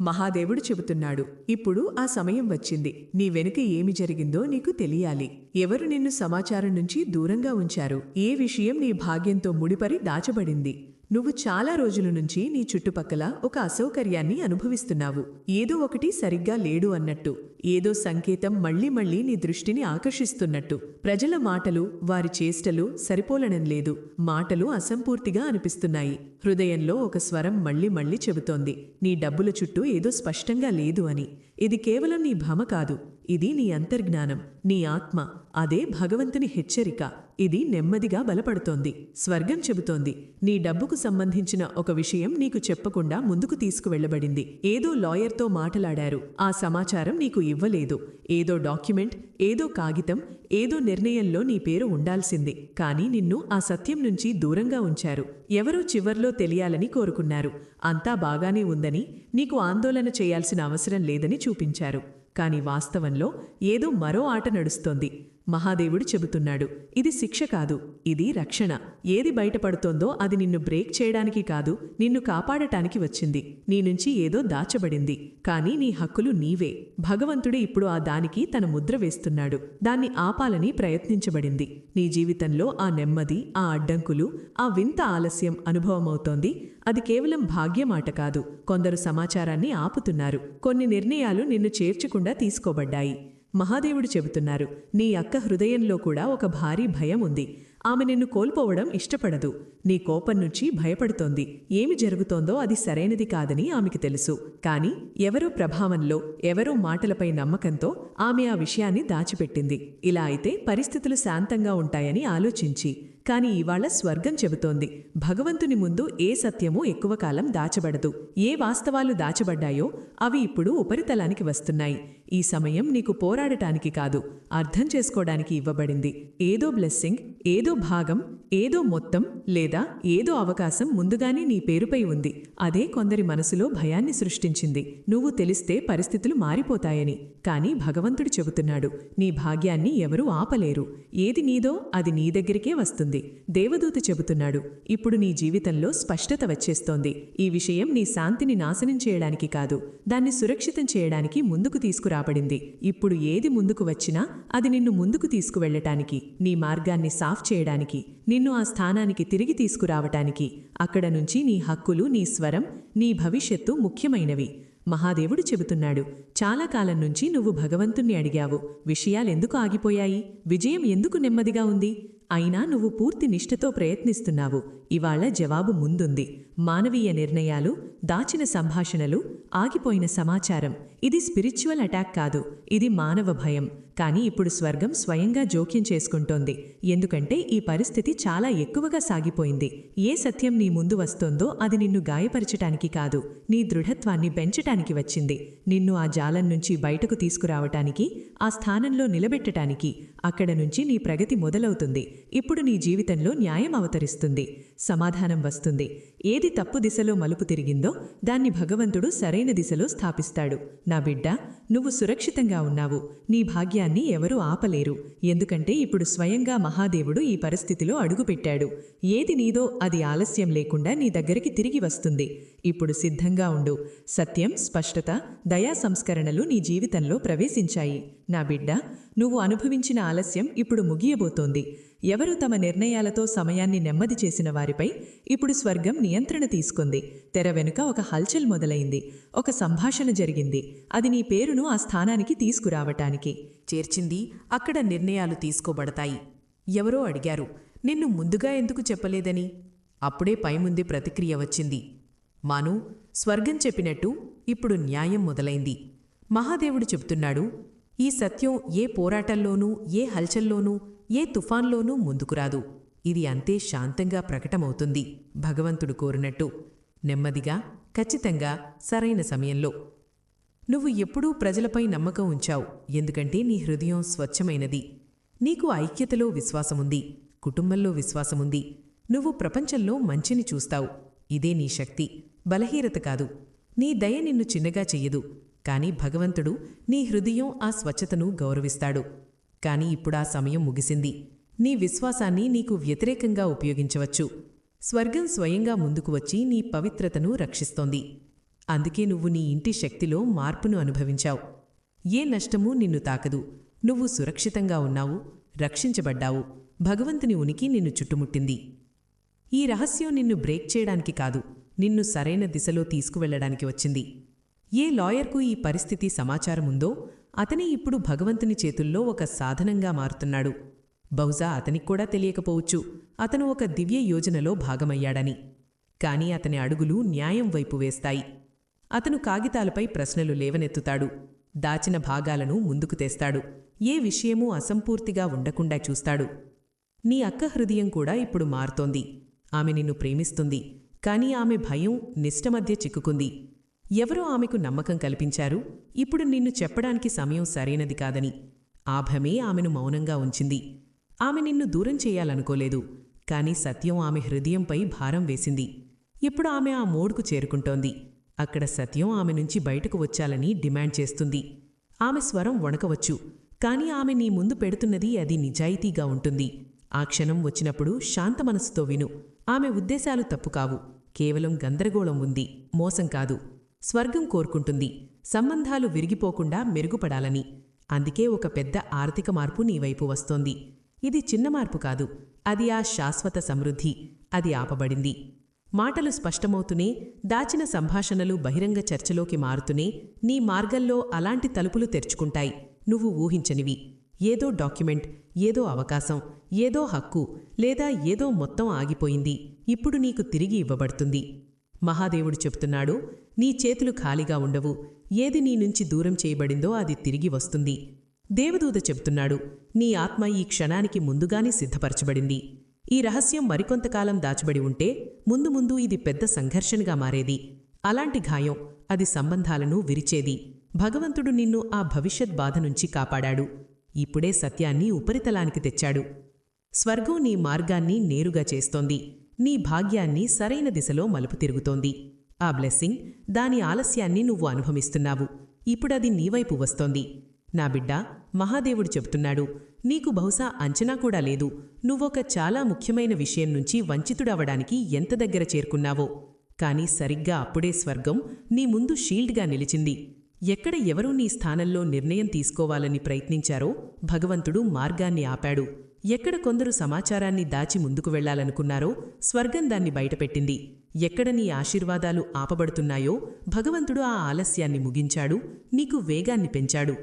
మహాదేవుడు చెబుతున్నాడు ఇప్పుడు ఆ సమయం వచ్చింది. నీ వెనుక ఏమి జరిగిందో నీకు తెలియాలి. ఎవరు నిన్ను సమాచారం నుంచి దూరంగా ఉంచారు? ఏ విషయం నీ భాగ్యంతో ముడిపరి దాచబడింది? నువ్వు చాలా రోజుల నుంచి నీ చుట్టుపక్కల ఒక అసౌకర్యాన్ని అనుభవిస్తున్నావు. ఏదో ఒకటి సరిగ్గా లేడు అన్నట్టు. ఏదో సంకేతం మళ్ళీ మళ్ళీ నీ దృష్టిని ఆకర్షిస్తున్నట్టు. ప్రజల మాటలు వారి చేష్టలు సరిపోలడం లేదు. మాటలు అసంపూర్తిగా అనిపిస్తున్నాయి. హృదయంలో ఒక స్వరం మళ్ళీ మళ్ళీ చెబుతోంది. నీ డబ్బుల చుట్టూ ఏదో స్పష్టంగా లేదు అని. ఇది కేవలం నీ భ్రమ కాదు ఇది నీ అంతర్జ్ఞానం నీ ఆత్మ అదే భగవంతుని హెచ్చరిక. ఇది నెమ్మదిగా బలపడుతోంది స్వర్గం చెబుతోంది. నీ డబ్బుకు సంబంధించిన ఒక విషయం నీకు చెప్పకుండా ముందుకు తీసుకువెళ్ళబడింది ఏదో లాయర్తో మాటలాడారు ఆ సమాచారం నీకు ఇవ్వలేదు. ఏదో డాక్యుమెంట్ ఏదో కాగితం ఏదో నిర్ణయంలో నీ పేరు ఉండాల్సింది. కానీ నిన్ను ఆ సత్యం నుంచి దూరంగా ఉంచారు. ఎవరో చివర్లో తెలియాలని కోరుకున్నారు. అంతా బాగానే ఉందని నీకు ఆందోళన చేయాల్సిన అవసరం లేదని చూపించారు. కాని వాస్తవంలో ఏదో మరో ఆట నడుస్తోంది. మహాదేవుడు చెబుతున్నాడు. ఇది శిక్ష కాదు ఇది రక్షణ. ఏది బయటపడుతోందో అది నిన్ను బ్రేక్ చేయడానికి కాదు నిన్ను కాపాడటానికి వచ్చింది. నీ నుంచి ఏదో దాచబడింది. కానీ నీ హక్కులు నీవే. భగవంతుడే ఇప్పుడు ఆ దానికి తన ముద్ర వేస్తున్నాడు. దాన్ని ఆపాలని ప్రయత్నించబడింది. నీ జీవితంలో ఆ నెమ్మది ఆ అడ్డంకులు ఆ వింత ఆలస్యం అనుభవమవుతోంది. అది కేవలం భాగ్యమాట కాదు. కొందరు సమాచారాన్ని ఆపుతున్నారు. కొన్ని నిర్ణయాలు నిన్ను చేర్చకుండా తీసుకోబడ్డాయి. మహాదేవుడు చెబుతున్నారు నీ అక్క హృదయంలో కూడా ఒక భారీ భయం ఉంది. ఆమె నిన్ను కోల్పోవడం ఇష్టపడదు. నీ కోపం నుంచి భయపడుతోంది. ఏమి జరుగుతోందో అది సరైనది కాదని ఆమెకి తెలుసు. కాని ఎవరో ప్రభావంలో ఎవరో మాటలపై నమ్మకంతో ఆమె ఆ విషయాన్ని దాచిపెట్టింది. ఇలా అయితే పరిస్థితులు శాంతంగా ఉంటాయని ఆలోచించి కాని ఇవాళ స్వర్గం చెబుతోంది. భగవంతుని ముందు ఏ సత్యమూ ఎక్కువ కాలం దాచబడదు. ఏ వాస్తవాలు దాచబడ్డాయో అవి ఇప్పుడు ఉపరితలానికి వస్తున్నాయి. ఈ సమయం నీకు పోరాడటానికి కాదు అర్థం చేసుకోవడానికి ఇవ్వబడింది. ఏదో బ్లెస్సింగ్ ఏదో భాగం ఏదో మొత్తం లేదా ఏదో అవకాశం ముందుగానే నీ పేరుపై ఉంది. అదే కొందరి మనసులో భయాన్ని సృష్టించింది. నువ్వు తెలిస్తే పరిస్థితులు మారిపోతాయని. కానీ భగవంతుడు చెబుతున్నాడు నీ భాగ్యాన్ని ఎవరూ ఆపలేరు. ఏది నీదో అది నీ దగ్గరికే వస్తుంది. దేవదూత చెబుతున్నాడు ఇప్పుడు నీ జీవితంలో స్పష్టత వచ్చేస్తోంది. ఈ విషయం నీ శాంతిని నాశనం చేయడానికి కాదు దాన్ని సురక్షితం చేయడానికి ముందుకు తీసుకురాబడింది. ఇప్పుడు ఏది ముందుకు వచ్చినా అది నిన్ను ముందుకు తీసుకువెళ్ళటానికి నీ మార్గాన్ని సాఫ్ చేయడానికి నిన్ను ఆ స్థానానికి తిరిగి తీసుకురావటానికి అక్కడ నుంచి నీ హక్కులు నీ స్వరం నీ భవిష్యత్తు ముఖ్యమైనవి. మహాదేవుడు చెబుతున్నాడు చాలా కాలం నుంచి నువ్వు భగవంతుణ్ణి అడిగావు. విషయాలెందుకు ఆగిపోయాయి? విజయం ఎందుకు నెమ్మదిగా ఉంది? అయినా నువ్వు పూర్తి నిష్ఠతో ప్రయత్నిస్తున్నావు. ఇవాళ జవాబు ముందుంది. మానవీయ నిర్ణయాలు దాచిన సంభాషణలు ఆగిపోయిన సమాచారం. ఇది స్పిరిచువల్ అటాక్ కాదు. ఇది మానవ భయం. కానీ ఇప్పుడు స్వర్గం స్వయంగా జోక్యం చేసుకుంటోంది. ఎందుకంటే ఈ పరిస్థితి చాలా ఎక్కువగా సాగిపోయింది. ఏ సత్యం నీ ముందు వస్తోందో అది నిన్ను గాయపరచటానికి కాదు. నీ దృఢత్వాన్ని పెంచటానికి వచ్చింది. నిన్ను ఆ జాలం నుంచి బయటకు తీసుకురావటానికి ఆ స్థానంలో నిలబెట్టటానికి అక్కడ నుంచి నీ ప్రగతి మొదలవుతుంది. ఇప్పుడు నీ జీవితంలో న్యాయం అవతరిస్తుంది. సమాధానం వస్తుంది. ఏది తప్పు దిశలో మలుపు తిరిగిందో దాన్ని భగవంతుడు సరైన దిశలో స్థాపిస్తాడు. నా బిడ్డ నువ్వు సురక్షితంగా ఉన్నావు. నీ భాగ్యాన్ని ఎవరూ ఆపలేరు. ఎందుకంటే ఇప్పుడు స్వయంగా మహాదేవుడు ఈ పరిస్థితిలో అడుగుపెట్టాడు. ఏది నీదో అది ఆలస్యం లేకుండా నీ దగ్గరికి తిరిగి వస్తుంది. ఇప్పుడు సిద్ధంగా ఉండు. సత్యం స్పష్టత దయా సంస్కరణలు నీ జీవితంలో ప్రవేశించాయి. నా బిడ్డ నువ్వు అనుభవించిన ఆలస్యం ఇప్పుడు ముగియబోతోంది. ఎవరు తమ నిర్ణయాలతో సమయాన్ని నెమ్మది చేసిన వారిపై ఇప్పుడు స్వర్గం నియంత్రణ తీసుకుంది. తెర వెనుక ఒక హల్చల్ మొదలైంది. ఒక సంభాషణ జరిగింది. అది నీ పేరును ఆ స్థానానికి తీసుకురావటానికి. చేర్చింది. అక్కడ నిర్ణయాలు తీసుకోబడతాయి. ఎవరో అడిగారు. నిన్ను ముందుగా ఎందుకు చెప్పలేదని? అప్పుడే పైముందే ప్రతిక్రియ వచ్చింది. మాను స్వర్గం చెప్పినట్టు ఇప్పుడు న్యాయం మొదలైంది. మహాదేవుడు చెబుతున్నాడు ఈ సత్యం ఏ పోరాటంలోనూ ఏ హల్చల్లోనూ ఏ తుఫాన్లోనూ ముందుకురాదు ఇది అంతే శాంతంగా ప్రకటమవుతుంది. భగవంతుడు కోరినట్టు. నెమ్మదిగా ఖచ్చితంగా సరైన సమయంలో. నువ్వు ఎప్పుడూ ప్రజలపై నమ్మకం ఉంచావు. ఎందుకంటే నీ హృదయం స్వచ్ఛమైనది. నీకు ఐక్యతలో విశ్వాసముంది. కుటుంబంలో విశ్వాసముంది. నువ్వు ప్రపంచంలో మంచిని చూస్తావు. ఇదే నీ శక్తి. బలహీనత కాదు. నీ దయ నిన్ను చిన్నగా చెయ్యదు. కాని భగవంతుడు నీ హృదయం ఆ స్వచ్ఛతను గౌరవిస్తాడు. కాని ఇప్పుడా సమయం ముగిసింది. నీ విశ్వాసాన్ని నీకు వ్యతిరేకంగా ఉపయోగించవచ్చు. స్వర్గం స్వయంగా ముందుకు వచ్చి నీ పవిత్రతను రక్షిస్తోంది. అందుకే నువ్వు నీ ఇంటి శక్తిలో మార్పును అనుభవించావు. ఏ నష్టమూ నిన్ను తాకదు. నువ్వు సురక్షితంగా ఉన్నావు రక్షించబడ్డావు. భగవంతుని ఉనికి నిన్ను చుట్టుముట్టింది. ఈ రహస్యం నిన్ను బ్రేక్ చేయడానికి కాదు నిన్ను సరైన దిశలో తీసుకువెళ్ళడానికి వచ్చింది. ఏ లాయర్కు ఈ పరిస్థితి సమాచారముందో అతని అతనే ఇప్పుడు భగవంతుని చేతుల్లో ఒక సాధనంగా మారుతున్నాడు. బహుశా అతనికి కూడా తెలియకపోవచ్చు. అతను ఒక దివ్య యోజనలో భాగమయ్యాడని. కాని అతని అడుగులు న్యాయం వైపు వేస్తాయి. అతను కాగితాలపై ప్రశ్నలు లేవనెత్తుతాడు. దాచిన భాగాలను ముందుకు తెస్తాడు. ఏ విషయమూ అసంపూర్తిగా ఉండకుండా చూస్తాడు. నీ అక్క హృదయం కూడా ఇప్పుడు మారుతోంది. ఆమె నిన్ను ప్రేమిస్తుంది. కాని ఆమె భయం నిష్టమధ్య చిక్కుకుంది. ఎవరో ఆమెకు నమ్మకం కల్పించారు? ఇప్పుడు నిన్ను చెప్పడానికి సమయం సరైనది కాదని. ఆ భమే ఆమెను మౌనంగా ఉంచింది. ఆమె నిన్ను దూరం చేయాలనుకోలేదు. కాని సత్యం ఆమె హృదయంపై భారం వేసింది. ఇప్పుడు ఆమె ఆ మోడ్కు చేరుకుంటోంది. అక్కడ సత్యం ఆమె నుంచి బయటకు వచ్చాలని డిమాండ్ చేస్తుంది. ఆమె స్వరం వణకవచ్చు. కాని ఆమె నీ ముందు పెడుతున్నది అది నిజాయితీగా ఉంటుంది. ఆ క్షణం వచ్చినప్పుడు శాంత మనసుతో విను. ఆమె ఉద్దేశాలు తప్పు కావు. కేవలం గందరగోళం ఉంది. మోసం కాదు. స్వర్గం కోరుకుంటుంది. సంబంధాలు విరిగిపోకుండా మెరుగుపడాలని. అందుకే ఒక పెద్ద ఆర్థిక మార్పు నీ వైపు వస్తోంది. ఇది చిన్న మార్పు కాదు. అది ఆ శాశ్వత సమృద్ధి. అది ఆపబడింది. మాటలు స్పష్టమవుతూనే దాచిన సంభాషణలు బహిరంగ చర్చలోకి మారుతూనే నీ మార్గంలో అలాంటి తలుపులు తెరుచుకుంటాయి. నువ్వు ఊహించనివి. ఏదో డాక్యుమెంట్ ఏదో అవకాశం ఏదో హక్కు లేదా ఏదో మొత్తం ఆగిపోయింది. ఇప్పుడు నీకు తిరిగి ఇవ్వబడుతుంది. మహాదేవుడు చెప్తున్నాడు నీ చేతులు ఖాళీగా ఉండవు. ఏది నీ నుంచి దూరం చేయబడిందో అది తిరిగి వస్తుంది. దేవదూత చెప్తున్నాడు నీ ఆత్మ ఈ క్షణానికి ముందుగానే సిద్ధపరచబడింది. ఈ రహస్యం మరికొంతకాలం దాచబడి ఉంటే ముందు ముందు ఇది పెద్ద సంఘర్షణగా మారేది. అలాంటి గాయం అది సంబంధాలను విరిచేది. భగవంతుడు నిన్ను ఆ భవిష్యత్ బాధ నుంచి కాపాడాడు. ఇప్పుడే సత్యాన్ని ఉపరితలానికి తెచ్చాడు. స్వర్గం నీ మార్గాన్ని నేరుగా చేస్తోంది. నీ భాగ్యాన్ని సరైన దిశలో మలుపు తిరుగుతోంది. ఆ బ్లెస్సింగ్ దాని ఆలస్యాన్ని నువ్వు అనుభవిస్తున్నావు. ఇప్పుడది నీవైపు వస్తోంది. నా బిడ్డ మహాదేవుడు చెబుతున్నాడు నీకు బహుశా అంచనా కూడా లేదు. నువ్వొక చాలా ముఖ్యమైన విషయం నుంచి వంచితుడవడానికి ఎంత దగ్గర చేరుకున్నావో. కాని సరిగ్గా అప్పుడే స్వర్గం నీ ముందు షీల్డ్గా నిలిచింది. ఎక్కడ ఎవరూ నీ స్థానంలో నిర్ణయం తీసుకోవాలని ప్రయత్నించారో భగవంతుడు మార్గాన్ని ఆపాడు. ఎక్కడ కొందరు సమాచారాన్ని దాచి ముందుకు వెళ్ళాలనుకున్నారో స్వర్గం దాన్ని బయటపెట్టింది. ఎక్కడ నీ ఆశీర్వాదాలు ఆపబడుతున్నాయో భగవంతుడు ఆ ఆలస్యాన్ని ముగించాడు నీకు వేగాన్ని పెంచాడు.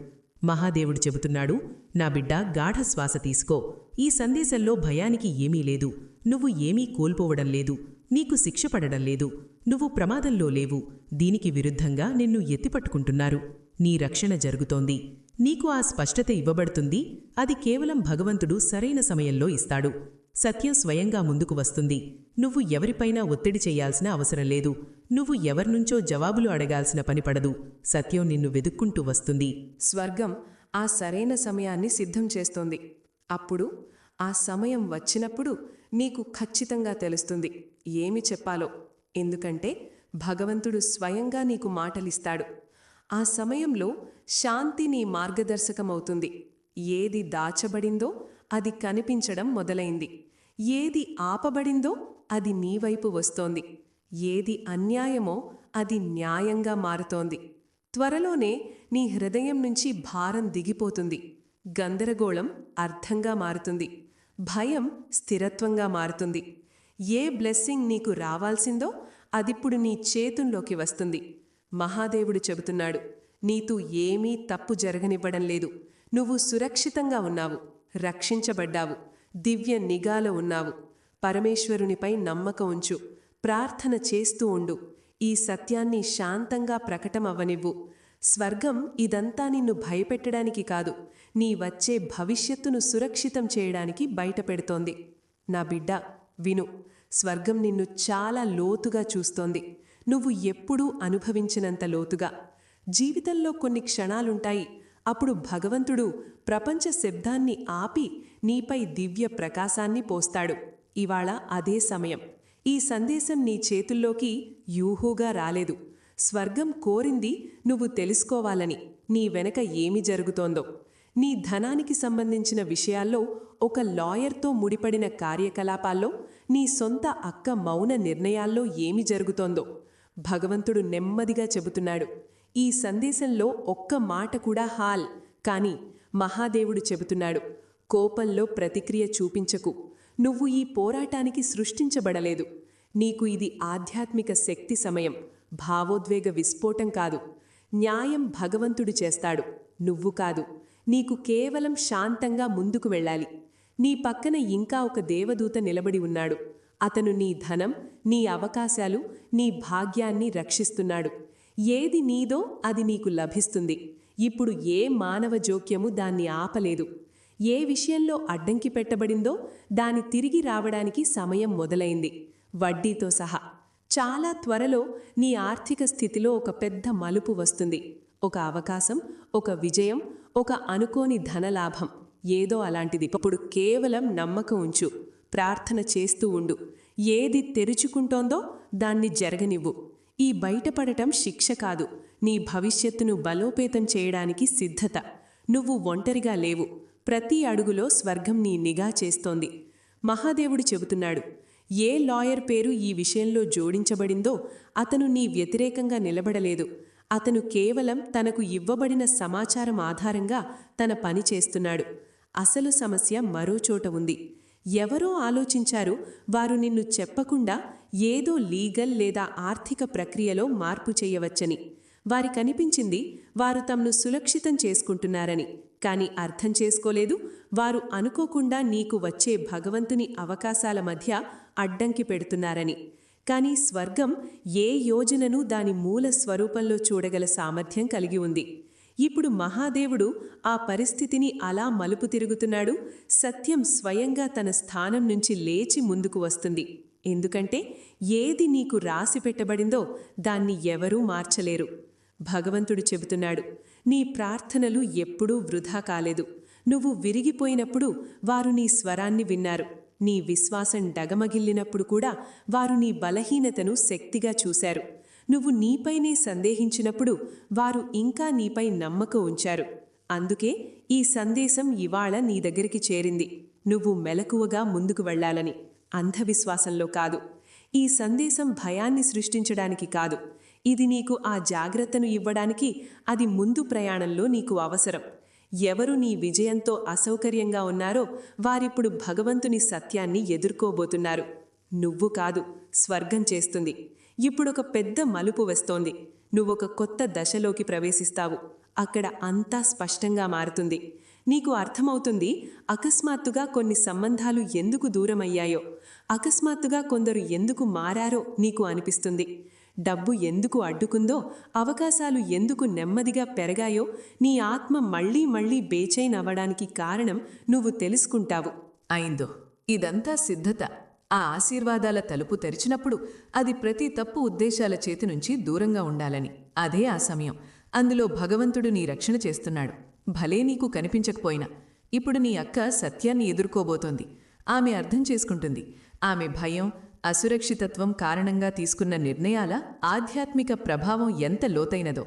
మహాదేవుడు చెబుతున్నాడు నా బిడ్డ గాఢ శ్వాస తీసుకో. ఈ సందేశంలో భయానికి ఏమీ లేదు. నువ్వు ఏమీ కోల్పోవడం లేదు. నీకు శిక్ష పడడం లేదు. నువ్వు ప్రమాదంలో లేవు. దీనికి విరుద్ధంగా నిన్ను ఎత్తిపట్టుకుంటున్నారు. నీ రక్షణ జరుగుతోంది. నీకు ఆ స్పష్టత ఇవ్వబడుతుంది అది కేవలం భగవంతుడు సరైన సమయంలో ఇస్తాడు. సత్యం స్వయంగా ముందుకు వస్తుంది. నువ్వు ఎవరిపైనా ఒత్తిడి చేయాల్సిన అవసరం లేదు. నువ్వు ఎవరినుంచో జవాబులు అడగాల్సిన పని పడదు. సత్యం నిన్ను వెదుక్కుంటూ వస్తుంది. స్వర్గం ఆ సరైన సమయాన్ని సిద్ధం చేస్తోంది. అప్పుడు ఆ సమయం వచ్చినప్పుడు నీకు ఖచ్చితంగా తెలుస్తుంది ఏమి చెప్పాలో. ఎందుకంటే భగవంతుడు స్వయంగా నీకు మాటలిస్తాడు. ఆ సమయంలో శాంతి నీ మార్గదర్శకమవుతుంది. ఏది దాచబడిందో అది కనిపించడం మొదలైంది. ఏది ఆపబడిందో అది నీ వైపు వస్తోంది. ఏది అన్యాయమో అది న్యాయంగా మారుతోంది. త్వరలోనే నీ హృదయం నుంచి భారం దిగిపోతుంది. గందరగోళం అర్థంగా మారుతుంది. భయం స్థిరత్వంగా మారుతుంది. ఏ బ్లెస్సింగ్ నీకు రావాల్సిందో అదిప్పుడు నీ చేతుల్లోకి వస్తుంది. మహాదేవుడు చెబుతున్నాడు నీతో ఏమీ తప్పు జరగనివ్వడం లేదు. నువ్వు సురక్షితంగా ఉన్నావు రక్షించబడ్డావు దివ్య నిఘాలో ఉన్నావు. పరమేశ్వరునిపై నమ్మకం ఉంచు ప్రార్థన చేస్తూ ఉండు. ఈ సత్యాన్ని శాంతంగా ప్రకటమవ్వనివ్వు. స్వర్గం ఇదంతా నిన్ను భయపెట్టడానికి కాదు నీ వచ్చే భవిష్యత్తును సురక్షితం చేయడానికి బయటపెడుతోంది. నా బిడ్డ విను స్వర్గం నిన్ను చాలా లోతుగా చూస్తోంది. నువ్వు ఎప్పుడూ అనుభవించినంత లోతుగా. జీవితంలో కొన్ని క్షణాలుంటాయి. అప్పుడు భగవంతుడు ప్రపంచ శబ్దాన్ని ఆపి నీపై దివ్య ప్రకాశాన్ని పోస్తాడు. ఇవాళ అదే సమయం. ఈ సందేశం నీ చేతుల్లోకి యూహూగా రాలేదు. స్వర్గం కోరింది నువ్వు తెలుసుకోవాలని. నీ వెనక ఏమి జరుగుతోందో. నీ ధనానికి సంబంధించిన విషయాల్లో ఒక లాయర్తో ముడిపడిన కార్యకలాపాల్లో నీ సొంత అక్క మౌన నిర్ణయాల్లో ఏమి జరుగుతోందో. భగవంతుడు నెమ్మదిగా చెబుతున్నాడు. ఈ సందేశంలో ఒక్క మాట కూడా హాల్. కాని మహాదేవుడు చెబుతున్నాడు కోపంలో ప్రతిక్రియ చూపించకు. నువ్వు ఈ పోరాటానికి సృష్టించబడలేదు. నీకు ఇది ఆధ్యాత్మిక శక్తి సమయం భావోద్వేగ విస్ఫోటం కాదు. న్యాయం భగవంతుడు చేస్తాడు నువ్వు కాదు. నీకు కేవలం శాంతంగా ముందుకు వెళ్ళాలి. నీ పక్కన ఇంకా ఒక దేవదూత నిలబడి ఉన్నాడు. అతను నీ ధనం నీ అవకాశాలు నీ భాగ్యాన్ని రక్షిస్తున్నాడు. ఏది నీదో అది నీకు లభిస్తుంది. ఇప్పుడు ఏ మానవ జోక్యము దాన్ని ఆపలేదు. ఏ విషయంలో అడ్డంకి పెట్టబడిందో దాని తిరిగి రావడానికి సమయం మొదలైంది. వడ్డీతో సహా. చాలా త్వరలో నీ ఆర్థిక స్థితిలో ఒక పెద్ద మలుపు వస్తుంది. ఒక అవకాశం ఒక విజయం ఒక అనుకోని ధనలాభం. ఏదో అలాంటిది. ఇప్పుడు కేవలం నమ్మకం ఉంచు. ప్రార్థన చేస్తూ ఉండు. ఏది తెరుచుకుంటోందో దాన్ని జరగనివ్వు. ఈ బయటపడటం శిక్ష కాదు. నీ భవిష్యత్తును బలోపేతం చేయడానికి సిద్ధత. నువ్వు ఒంటరిగా లేవు. ప్రతి అడుగులో స్వర్గం నీ నిఘా చేస్తోంది. మహాదేవుడు చెబుతున్నాడు ఏ లాయర్ పేరు ఈ విషయంలో జోడించబడిందో అతను నీ వ్యతిరేకంగా నిలబడలేదు. అతను కేవలం తనకు ఇవ్వబడిన సమాచారం ఆధారంగా తన పని చేస్తున్నాడు. అసలు సమస్య మరో చోట ఉంది. ఎవరో ఆలోచించారు వారు నిన్ను చెప్పకుండా ఏదో లీగల్ లేదా ఆర్థిక ప్రక్రియలో మార్పు చేయవచ్చని. వారి కనిపించింది వారు తమను సురక్షితం చేసుకుంటున్నారని. కాని అర్థం చేసుకోలేదు వారు అనుకోకుండా నీకు వచ్చే భగవంతుని అవకాశాల మధ్య అడ్డంకి పెడుతున్నారని. కాని స్వర్గం ఏ యోజనను దాని మూల స్వరూపంలో చూడగల సామర్థ్యం కలిగి ఉంది. ఇప్పుడు మహాదేవుడు ఆ పరిస్థితిని అలా మలుపు తిరుగుతున్నాడు. సత్యం స్వయంగా తన స్థానం నుంచి లేచి ముందుకు వస్తుంది. ఎందుకంటే ఏది నీకు రాసి పెట్టబడిందో దాన్ని ఎవరూ మార్చలేరు. భగవంతుడు చెబుతున్నాడు నీ ప్రార్థనలు ఎప్పుడూ వృధా కాలేదు. నువ్వు విరిగిపోయినప్పుడు వారు నీ స్వరాన్ని విన్నారు. నీ విశ్వాసం డగమగిల్లినప్పుడు కూడా వారు నీ బలహీనతను శక్తిగా చూశారు. నువ్వు నీపైనే సందేహించినప్పుడు వారు ఇంకా నీపై నమ్మకం ఉంచారు. అందుకే ఈ సందేశం ఇవాళ నీ దగ్గరికి చేరింది. నువ్వు మెలకువగా ముందుకు వెళ్ళాలని అంధవిశ్వాసంలో కాదు. ఈ సందేశం భయాన్ని సృష్టించడానికి కాదు. ఇది నీకు ఆ జాగ్రత్తను ఇవ్వడానికి అది ముందు ప్రయాణంలో నీకు అవసరం. ఎవరు నీ విజయంతో అసౌకర్యంగా ఉన్నారో వారిప్పుడు భగవంతుని సత్యాన్ని ఎదుర్కోబోతున్నారు. నువ్వు కాదు స్వర్గం చేస్తుంది. ఇప్పుడొక పెద్ద మలుపు వస్తోంది. నువ్వొక కొత్త దశలోకి ప్రవేశిస్తావు. అక్కడ అంతా స్పష్టంగా మారుతుంది. నీకు అర్థమవుతుంది అకస్మాత్తుగా కొన్ని సంబంధాలు ఎందుకు దూరమయ్యాయో. అకస్మాత్తుగా కొందరు ఎందుకు మారారో నీకు అనిపిస్తుంది. డబ్బు ఎందుకు అడ్డుకుందో అవకాశాలు ఎందుకు నెమ్మదిగా పెరగాయో నీ ఆత్మ మళ్ళీ మళ్ళీ బేచైన్ అవ్వడానికి కారణం నువ్వు తెలుసుకుంటావు. అయిందో ఇదంతా సిద్ధత. ఆ ఆశీర్వాదాల తలుపు తెరిచినప్పుడు అది ప్రతి తప్పు ఉద్దేశాల చేతి నుంచి దూరంగా ఉండాలని. అదే ఆ సమయం. అందులో భగవంతుడు నీ రక్షణ చేస్తున్నాడు. భలే నీకు కనిపించకపోయినా. ఇప్పుడు నీ అక్క సత్యాన్ని ఎదుర్కోబోతోంది. ఆమె అర్థం చేసుకుంటుంది. ఆమె భయం అసురక్షితత్వం కారణంగా తీసుకున్న నిర్ణయాల ఆధ్యాత్మిక ప్రభావం ఎంత లోతైనదో.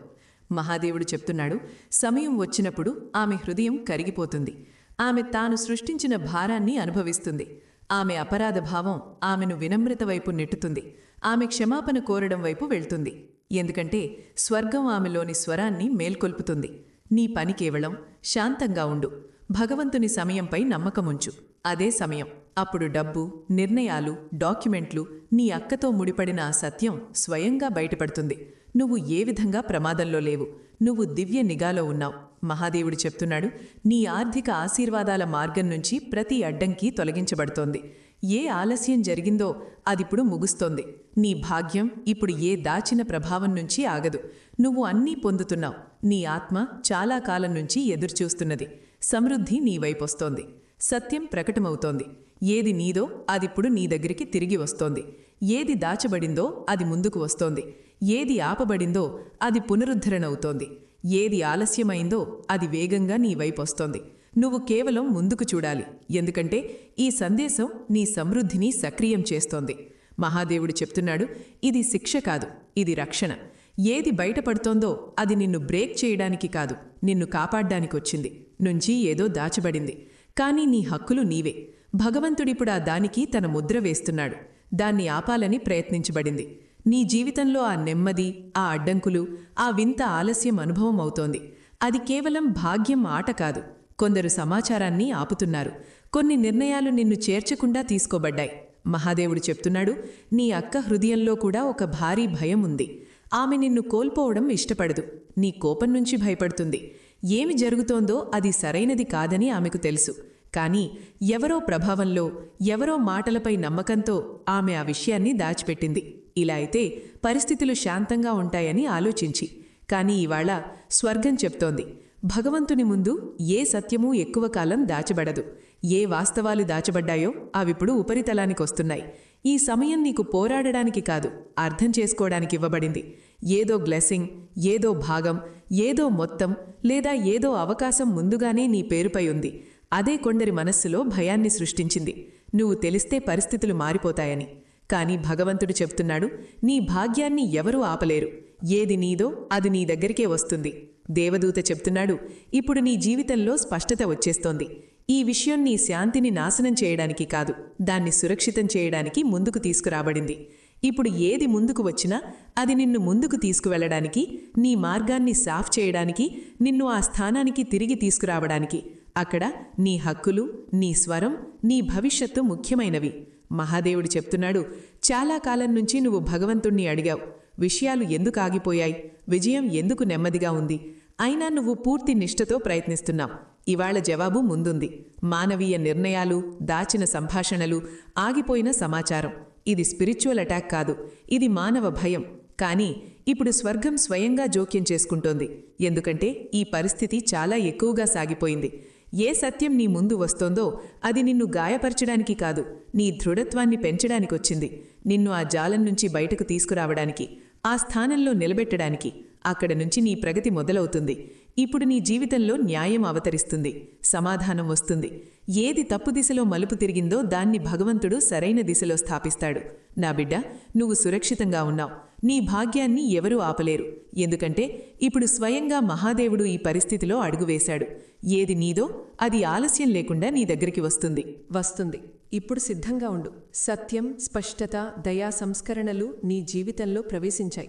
మహాదేవుడు చెప్తున్నాడు సమయం వచ్చినప్పుడు ఆమె హృదయం కరిగిపోతుంది. ఆమె తాను సృష్టించిన భారాన్ని అనుభవిస్తుంది. ఆమె అపరాధ భావం ఆమెను వినమ్రత వైపు నెట్టుతుంది. ఆమె క్షమాపణ కోరడం వైపు వెళ్తుంది. ఎందుకంటే స్వర్గం ఆమెలోని స్వరాన్ని మేల్కొల్పుతుంది. నీ పని కేవలం శాంతంగా ఉండు. భగవంతుని సమయంపై నమ్మకముంచు. అదే సమయం. అప్పుడు డబ్బు నిర్ణయాలు డాక్యుమెంట్లు నీ అక్కతో ముడిపడిన ఆ సత్యం స్వయంగా బయటపడుతుంది. నువ్వు ఏ విధంగా ప్రమాదంలో లేవు. నువ్వు దివ్య నిఘాలో ఉన్నావు. మహాదేవుడు చెప్తున్నాడు నీ ఆర్థిక ఆశీర్వాదాల మార్గం నుంచి ప్రతి అడ్డంకి తొలగించబడుతోంది. ఏ ఆలస్యం జరిగిందో అదిప్పుడు ముగుస్తోంది. నీ భాగ్యం ఇప్పుడు ఏ దాచిన ప్రభావం నుంచి ఆగదు. నువ్వు అన్నీ పొందుతున్నావు. నీ ఆత్మ చాలా కాలం నుంచి ఎదురుచూస్తున్నది. సమృద్ధి నీ వైపొస్తోంది సత్యం ప్రకటమవుతోంది. ఏది నీదో అదిప్పుడు నీ దగ్గరికి తిరిగి వస్తోంది. ఏది దాచబడిందో అది ముందుకు వస్తోంది. ఏది ఆపబడిందో అది పునరుద్ధరణవుతోంది. ఏది ఆలస్యమైందో అది వేగంగా నీ వైపొస్తోంది నువ్వు కేవలం ముందుకు చూడాలి. ఎందుకంటే ఈ సందేశం నీ సమృద్ధిని సక్రియం చేస్తోంది. మహాదేవుడు చెప్తున్నాడు ఇది శిక్ష కాదు ఇది రక్షణ. ఏది బయటపడుతోందో అది నిన్ను బ్రేక్ చేయడానికి కాదు నిన్ను కాపాడ్డానికొచ్చింది. నుంచి ఏదో దాచబడింది. కానీ నీ హక్కులు నీవే. భగవంతుడిప్పుడు ఆ దానికి తన ముద్ర వేస్తున్నాడు. దాన్ని ఆపాలని ప్రయత్నించబడింది. నీ జీవితంలో ఆ నెమ్మది ఆ అడ్డంకులు ఆ వింత ఆలస్యం అనుభవం అవుతోంది. అది కేవలం భాగ్యం ఆట కాదు. కొందరు సమాచారాన్ని ఆపుతున్నారు. కొన్ని నిర్ణయాలు నిన్ను చేర్చకుండా తీసుకోబడ్డాయి. మహాదేవుడు చెప్తున్నాడు నీ అక్క హృదయంలో కూడా ఒక భారీ భయం ఉంది. ఆమె నిన్ను కోల్పోవడం ఇష్టపడదు. నీ కోపం నుంచి భయపడుతుంది. ఏమి జరుగుతోందో అది సరైనది కాదని ఆమెకు తెలుసు. కానీ ఎవరో ప్రభావంలో ఎవరో మాటలపై నమ్మకంతో ఆమె ఆ విషయాన్ని దాచిపెట్టింది. ఇలా అయితే పరిస్థితులు శాంతంగా ఉంటాయని ఆలోచించి కానీ ఇవాళ స్వర్గం చెప్తోంది. భగవంతుని ముందు ఏ సత్యమూ ఎక్కువ కాలం దాచబడదు. ఏ వాస్తవాలు దాచబడ్డాయో అవిప్పుడు ఉపరితలానికొస్తున్నాయి ఈ సమయం నీకు పోరాడడానికి కాదు అర్థం చేసుకోవడానికి ఇవ్వబడింది. ఏదో గ్లెస్సింగ్ ఏదో భాగం ఏదో మొత్తం లేదా ఏదో అవకాశం ముందుగానే నీ పేరుపై ఉంది. అదే కొందరి మనస్సులో భయాన్ని సృష్టించింది. నువ్వు తెలిస్తే పరిస్థితులు మారిపోతాయని. కాని భగవంతుడు చెప్తున్నాడు నీ భాగ్యాన్ని ఎవరూ ఆపలేరు. ఏది నీదో అది నీ దగ్గరికే వస్తుంది. దేవదూత చెప్తున్నాడు ఇప్పుడు నీ జీవితంలో స్పష్టత వచ్చేస్తోంది. ఈ విషయం నీ శాంతిని నాశనం చేయడానికి కాదు దాన్ని సురక్షితం చేయడానికి ముందుకు తీసుకురాబడింది. ఇప్పుడు ఏది ముందుకు వచ్చినా అది నిన్ను ముందుకు తీసుకువెళ్ళడానికి నీ మార్గాన్ని సాఫ్ చేయడానికి నిన్ను ఆ స్థానానికి తిరిగి తీసుకురావడానికి. అక్కడ నీ హక్కులు నీ స్వరం నీ భవిష్యత్తు ముఖ్యమైనవి. మహాదేవుడు చెప్తున్నాడు చాలా కాలం నుంచి నువ్వు భగవంతుణ్ణి అడిగావు. విషయాలు ఎందుకు ఆగిపోయాయి? విజయం ఎందుకు నెమ్మదిగా ఉంది? అయినా నువ్వు పూర్తి నిష్ఠతో ప్రయత్నిస్తున్నావు. ఇవాళ జవాబు ముందుంది. మానవీయ నిర్ణయాలు దాచిన సంభాషణలు ఆగిపోయిన సమాచారం. ఇది స్పిరిచువల్ అటాక్ కాదు. ఇది మానవ భయం. కానీ ఇప్పుడు స్వర్గం స్వయంగా జోక్యం చేసుకుంటోంది. ఎందుకంటే ఈ పరిస్థితి చాలా ఎక్కువగా సాగిపోయింది. ఏ సత్యం నీ ముందు వస్తోందో అది నిన్ను గాయపరచడానికి కాదు నీ దృఢత్వాన్ని పెంచడానికొచ్చింది. నిన్ను ఆ జాలం నుంచి బయటకు తీసుకురావడానికి ఆ స్థానంలో నిలబెట్టడానికి అక్కడ నుంచి నీ ప్రగతి మొదలవుతుంది. ఇప్పుడు నీ జీవితంలో న్యాయం అవతరిస్తుంది సమాధానం వస్తుంది. ఏది తప్పు దిశలో మలుపు తిరిగిందో దాన్ని భగవంతుడు సరైన దిశలో స్థాపిస్తాడు. నా బిడ్డ నువ్వు సురక్షితంగా ఉన్నావు. నీ భాగ్యాన్ని ఎవరూ ఆపలేరు. ఎందుకంటే ఇప్పుడు స్వయంగా మహాదేవుడు ఈ పరిస్థితిలో అడుగువేశాడు ఏది నీదో అది ఆలస్యం లేకుండా నీ దగ్గరికి వస్తుంది. వస్తుంది. ఇప్పుడు సిద్ధంగా ఉండు. సత్యం స్పష్టత దయా సంస్కరణలు నీ జీవితంలో ప్రవేశించాయి.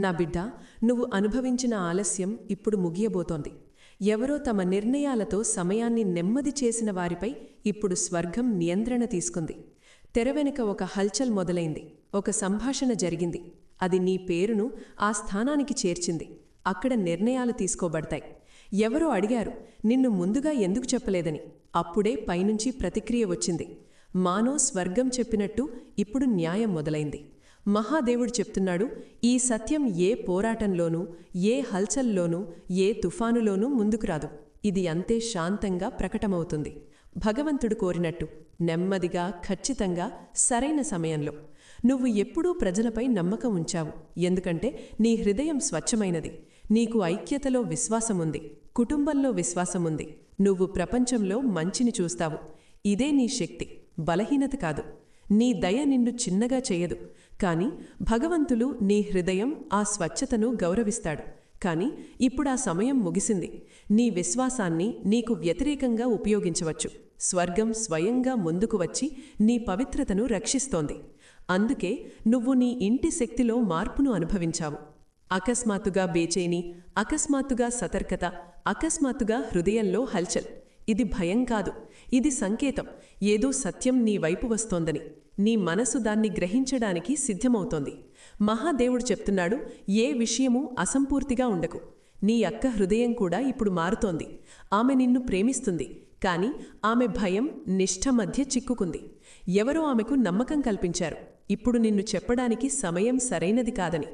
నా బిడ్డ నువ్వు అనుభవించిన ఆలస్యం ఇప్పుడు ముగియబోతోంది. ఎవరో తమ నిర్ణయాలతో సమయాన్ని నెమ్మది చేసిన వారిపై ఇప్పుడు స్వర్గం నియంత్రణ తీసుకుంది. తెర వెనుక ఒక హల్చల్ మొదలైంది. ఒక సంభాషణ జరిగింది. అది నీ పేరును ఆ స్థానానికి చేర్చింది. అక్కడ నిర్ణయాలు తీసుకోబడతాయి. ఎవరో అడిగారు నిన్ను ముందుగా ఎందుకు చెప్పలేదని? అప్పుడే పైనుంచి ప్రతిక్రియ వచ్చింది. మానో స్వర్గం చెప్పినట్టు ఇప్పుడు న్యాయం మొదలైంది. మహాదేవుడు చెప్తున్నాడు ఈ సత్యం ఏ పోరాటంలోనూ ఏ హల్చల్లోనూ ఏ తుఫానులోనూ ముందుకు రాదు. ఇది అంతే శాంతంగా ప్రకటమవుతుంది. భగవంతుడు కోరినట్టు నెమ్మదిగా ఖచ్చితంగా సరైన సమయంలో. నువ్వు ఎప్పుడూ ప్రజలపై నమ్మకం ఉంచావు. ఎందుకంటే నీ హృదయం స్వచ్ఛమైనది. నీకు ఐక్యతలో విశ్వాసముంది. కుటుంబంలో విశ్వాసముంది. నువ్వు ప్రపంచంలో మంచిని చూస్తావు. ఇదే నీ శక్తి. బలహీనత కాదు. నీ దయ నిన్ను చిన్నగా చేయదు. కాని భగవంతులు నీ హృదయం ఆ స్వచ్ఛతను గౌరవిస్తాడు. కాని ఇప్పుడా సమయం ముగిసింది. నీ విశ్వాసాన్ని నీకు వ్యతిరేకంగా ఉపయోగించవచ్చు. స్వర్గం స్వయంగా ముందుకు వచ్చి నీ పవిత్రతను రక్షిస్తోంది. అందుకే నువ్వు నీ ఇంటి శక్తిలో మార్పును అనుభవించావు. అకస్మాత్తుగా బేచేని అకస్మాత్తుగా సతర్కత అకస్మాత్తుగా హృదయంలో హల్చల్. ఇది భయం కాదు. ఇది సంకేతం. ఏదో సత్యం నీ వైపు వస్తోందని. నీ మనసు దాన్ని గ్రహించడానికి సిద్ధమవుతోంది. మహాదేవుడు చెప్తున్నాడు ఏ విషయమూ అసంపూర్తిగా ఉండకు. నీ అక్క హృదయం కూడా ఇప్పుడు మారుతోంది. ఆమె నిన్ను ప్రేమిస్తుంది. కాని ఆమె భయం నిష్ఠ మధ్య చిక్కుకుంది. ఎవరో ఆమెకు నమ్మకం కల్పించారు. ఇప్పుడు నిన్ను చెప్పడానికి సమయం సరైనది కాదని.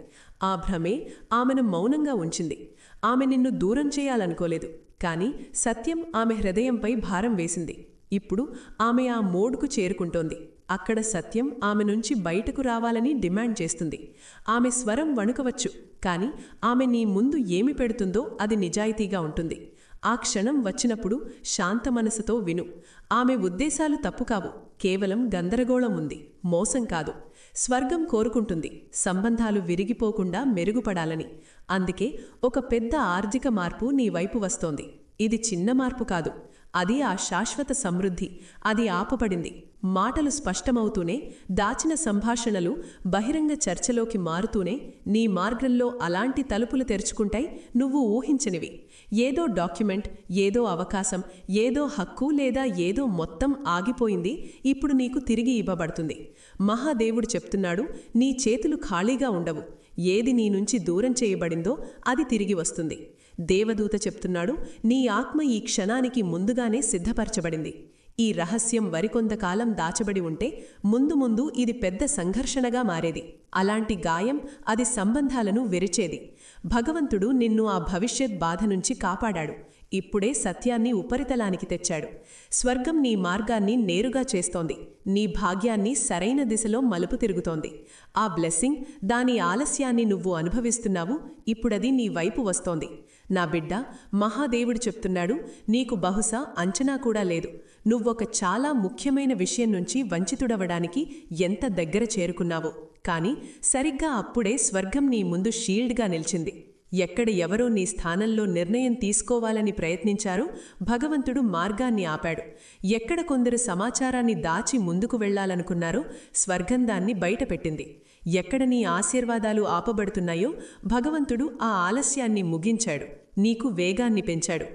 ఆ భ్రమే ఆమెను మౌనంగా ఉంచింది. ఆమె నిన్ను దూరం చేయాలనుకోలేదు. కానీ సత్యం ఆమె హృదయంపై భారం వేసింది. ఇప్పుడు ఆమె ఆ మోడ్కు చేరుకుంటోంది. అక్కడ సత్యం ఆమె నుంచి బయటకు రావాలని డిమాండ్ చేస్తుంది. ఆమె స్వరం వణుకవచ్చు కానీ ఆమె నీ ముందు ఏమి పెడుతుందో అది నిజాయితీగా ఉంటుంది. ఆ క్షణం వచ్చినప్పుడు శాంత మనసుతో విను. ఆమె ఉద్దేశాలు తప్పు కావు. కేవలం గందరగోళం ఉంది. మోసం కాదు. స్వర్గం కోరుకుంటుంది. సంబంధాలు విరిగిపోకుండా మెరుగుపడాలని. అందుకే ఒక పెద్ద ఆర్థిక మార్పు నీ వైపు వస్తోంది. ఇది చిన్న మార్పు కాదు. అది ఆ శాశ్వత సమృద్ధి. అది ఆపబడింది. మాటలు స్పష్టమవుతూనే దాచిన సంభాషణలు బహిరంగ చర్చలోకి మారుతూనే నీ మార్గంలో అలాంటి తలుపులు తెరుచుకుంటాయి నువ్వు ఊహించనివి. ఏదో డాక్యుమెంట్ ఏదో అవకాశం ఏదో హక్కు లేదా ఏదో మొత్తం ఆగిపోయింది. ఇప్పుడు నీకు తిరిగి ఇవ్వబడుతుంది. మహాదేవుడు చెప్తున్నాడు నీ చేతులు ఖాళీగా ఉండవు. ఏది నీ నుంచి దూరం చేయబడిందో అది తిరిగి వస్తుంది. దేవదూత చెప్తున్నాడు నీ ఆత్మ ఈ క్షణానికి ముందుగానే సిద్ధపరచబడింది. ఈ రహస్యం వరికొంతకాలం దాచబడి ఉంటే ముందు ముందు ఇది పెద్ద సంఘర్షణగా మారేది. అలాంటి గాయం అది సంబంధాలను విరిచేది. భగవంతుడు నిన్ను ఆ భవిష్యత్ బాధ నుంచి కాపాడాడు. ఇప్పుడే సత్యాన్ని ఉపరితలానికి తెచ్చాడు. స్వర్గం నీ మార్గాన్ని నేరుగా చేస్తోంది. నీ భాగ్యాన్ని సరైన దిశలో మలుపు తిరుగుతోంది. ఆ బ్లెస్సింగ్ దాని ఆలస్యాన్ని నువ్వు అనుభవిస్తున్నావు. ఇప్పుడది నీ వైపు వస్తోంది. నా బిడ్డ మహాదేవుడు చెప్తున్నాడు నీకు బహుశా అంచనా కూడా లేదు. నువ్వొక చాలా ముఖ్యమైన విషయం నుంచి వంచితుడవడానికి ఎంత దగ్గర చేరుకున్నావో. కానీ సరిగ్గా అప్పుడే స్వర్గం నీ ముందు షీల్డ్గా నిలిచింది. ఎక్కడ ఎవరో నీ స్థానంలో నిర్ణయం తీసుకోవాలని ప్రయత్నించారో భగవంతుడు మార్గాన్ని ఆపాడు. ఎక్కడ కొందరు సమాచారాన్ని దాచి ముందుకు వెళ్ళాలనుకున్నారో స్వర్గంధాన్ని బయటపెట్టింది. ఎక్కడ నీ ఆశీర్వాదాలు ఆపబడుతున్నాయో భగవంతుడు ఆ ఆలస్యాన్ని ముగించాడు. నీకు వేగాన్ని పెంచాడు.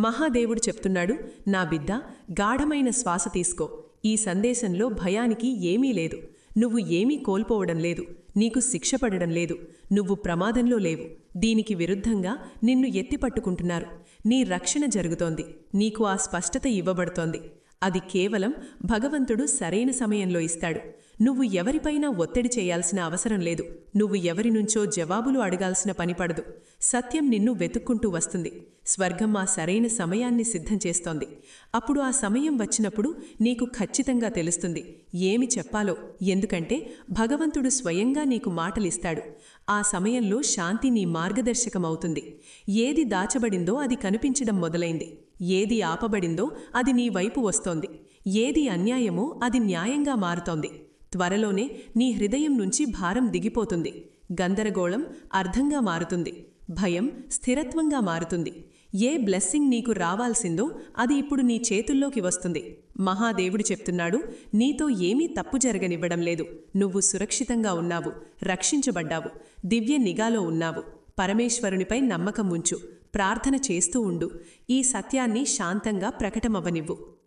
మహాదేవుడు చెప్తున్నాడు నా బిడ్డ గాఢమైన శ్వాస తీసుకో. ఈ సందేశంలో భయానికి ఏమీ లేదు. నువ్వు ఏమీ కోల్పోవడం లేదు. నీకు శిక్షపడడం లేదు. నువ్వు ప్రమాదంలో లేవు. దీనికి విరుద్ధంగా నిన్ను ఎత్తిపట్టుకుంటున్నారు నీ రక్షణ జరుగుతోంది. నీకు ఆ స్పష్టత ఇవ్వబడుతోంది. అది కేవలం భగవంతుడు సరైన సమయంలో ఇస్తాడు. నువ్వు ఎవరిపైనా ఒత్తిడి చేయాల్సిన అవసరం లేదు. నువ్వు ఎవరి నుంచో జవాబులు అడగాల్సిన పని పడదు. సత్యం నిన్ను వెతుక్కుంటూ వస్తుంది. స్వర్గం ఆ సరైన సమయాన్ని సిద్ధం చేస్తోంది. అప్పుడు ఆ సమయం వచ్చినప్పుడు నీకు ఖచ్చితంగా తెలుస్తుంది ఏమి చెప్పాలో. ఎందుకంటే భగవంతుడు స్వయంగా నీకు మాటలిస్తాడు. ఆ సమయంలో శాంతి నీ మార్గదర్శకమవుతుంది. ఏది దాచబడిందో అది కనిపించడం మొదలైంది. ఏది ఆపబడిందో అది నీ వైపు వస్తోంది. ఏది అన్యాయమో అది న్యాయంగా మారుతోంది. త్వరలోనే నీ హృదయం నుంచి భారం దిగిపోతుంది. గందరగోళం అర్థంగా మారుతుంది. భయం స్థిరత్వంగా మారుతుంది. ఏ బ్లెస్సింగ్ నీకు రావాల్సిందో అది ఇప్పుడు నీ చేతుల్లోకి వస్తుంది. మహాదేవుడు చెప్తున్నాడు నీతో ఏమీ తప్పు జరగనివ్వడం లేదు. నువ్వు సురక్షితంగా ఉన్నావు రక్షించబడ్డావు దివ్య నిఘాలో ఉన్నావు. పరమేశ్వరునిపై నమ్మకం ఉంచు ప్రార్థన చేస్తూ ఉండు. ఈ సత్యాన్ని శాంతంగా ప్రకటమవ్వనివ్వు.